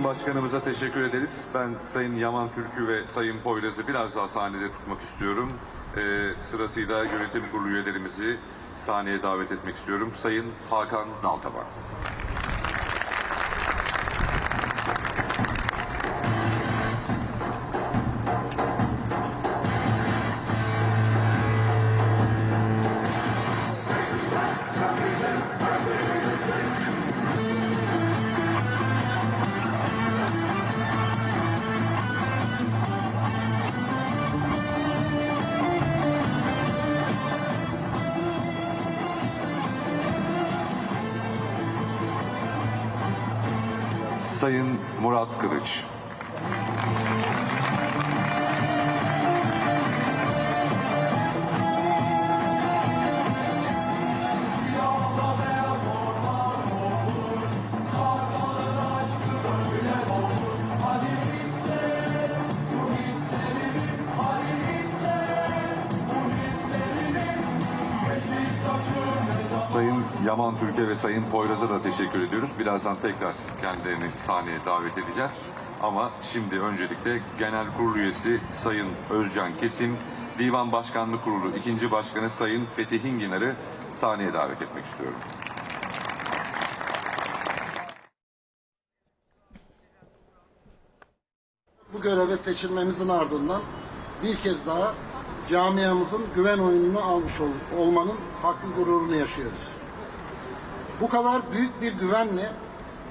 Sayın Başkanımıza teşekkür ederiz. Ben Sayın Yaman Türkü ve Sayın Poyraz'ı biraz daha sahnede tutmak istiyorum. Ee, sırasıyla yönetim kurulu üyelerimizi sahneye davet etmek istiyorum. Sayın Hakan Naltaban. Sayın Murat Kılıç. Sayın Yaman Türkiye ve Sayın Poyraz'a da teşekkür ediyoruz. Birazdan tekrar kendilerini sahneye davet edeceğiz. Ama şimdi öncelikle Genel Kurul Üyesi Sayın Özcan Kesim, Divan Başkanlığı Kurulu ikinci Başkanı Sayın Fethi Hinginar'ı sahneye davet etmek istiyorum. Bu göreve seçilmemizin ardından bir kez daha camiamızın güven oyununu almış ol- olmanın haklı gururunu yaşıyoruz. Bu kadar büyük bir güvenle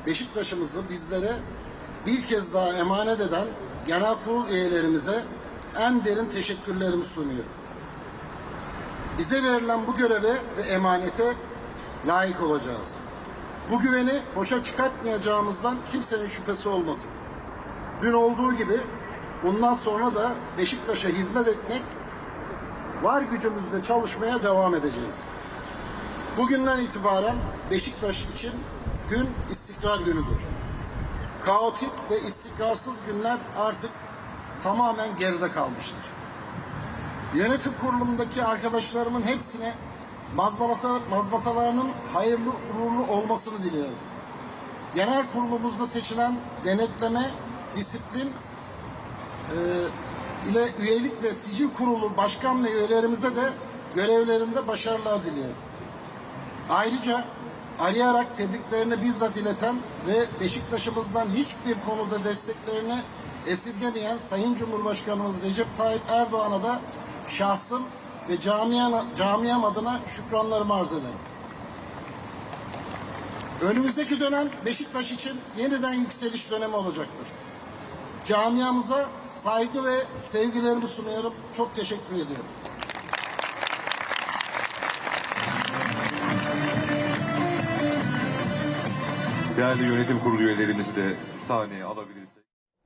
Beşiktaş'ımızı bizlere bir kez daha emanet eden genel kurul üyelerimize en derin teşekkürlerimi sunuyorum. Bize verilen bu göreve ve emanete layık olacağız. Bu güveni boşa çıkartmayacağımızdan kimsenin şüphesi olmasın. Dün olduğu gibi bundan sonra da Beşiktaş'a hizmet etmek, var gücümüzle çalışmaya devam edeceğiz. Bugünden itibaren Beşiktaş için gün istikrar günüdür. Kaotik ve istikrarsız günler artık tamamen geride kalmıştır. Yönetim kurulundaki arkadaşlarımın hepsine mazbalata, mazbatalarının hayırlı uğurlu olmasını diliyorum. Genel kurulumuzda seçilen denetleme, disiplin e, ile üyelik ve sicil kurulu başkan ve üyelerimize de görevlerinde başarılar diliyorum. Ayrıca arayarak tebriklerini bizzat ileten ve Beşiktaş'ımızdan hiçbir konuda desteklerini esirgemeyen Sayın Cumhurbaşkanımız Recep Tayyip Erdoğan'a da şahsım ve camiam, camiam adına şükranlarımı arz ederim. Önümüzdeki dönem Beşiktaş için yeniden yükseliş dönemi olacaktır. Camiamıza saygı ve sevgilerimi sunuyorum. Çok teşekkür ediyorum. Değerli yönetim kurulu üyelerimizi de sahneye alabilir.